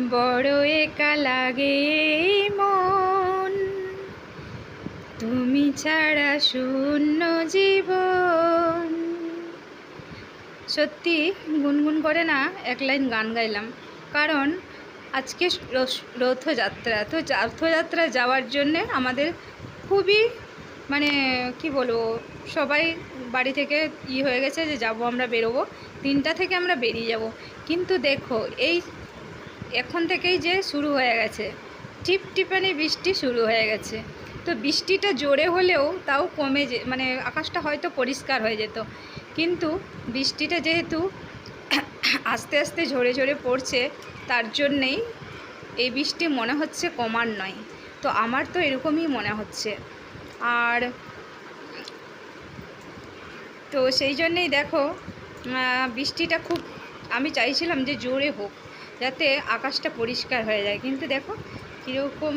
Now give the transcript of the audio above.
বড় একা লাগে মন। তুমি ছাড়া শূন্য জীবন। সত্যি গুনগুন করে না এক লাইন গান গাইলাম। কারণ আজকে রথযাত্রা, তো রথযাত্রা যাওয়ার জন্যে আমাদের খুবই মানে কি বলব, সবাই বাড়ি থেকে ই হয়ে গেছে যে যাব আমরা বেরোবো, তিনটা থেকে আমরা বেরিয়ে যাব। কিন্তু দেখো, এই এখন থেকেই যে শুরু হয়ে গেছে। টিপ টিপানি বৃষ্টি শুরু হয়ে গেছে। তো বৃষ্টিটা জোরে হলেও তাও কমে যে মানে আকাশটা হয়তো পরিষ্কার হয়ে যেত। কিন্তু বৃষ্টিটা যেহেতু আস্তে আস্তে ঝরে ঝরে পড়ছে, তার জন্যেই এই বৃষ্টি মনে হচ্ছে কমার নয়। তো আমার তো এরকমই মনে হচ্ছে। আর তো সেই জন্যেই দেখো বৃষ্টিটা খুব, আমি চাইছিলাম যে জোরে হোক। যাতে আকাশটা পরিষ্কার হয়ে যায়। কিন্তু দেখো কীরকম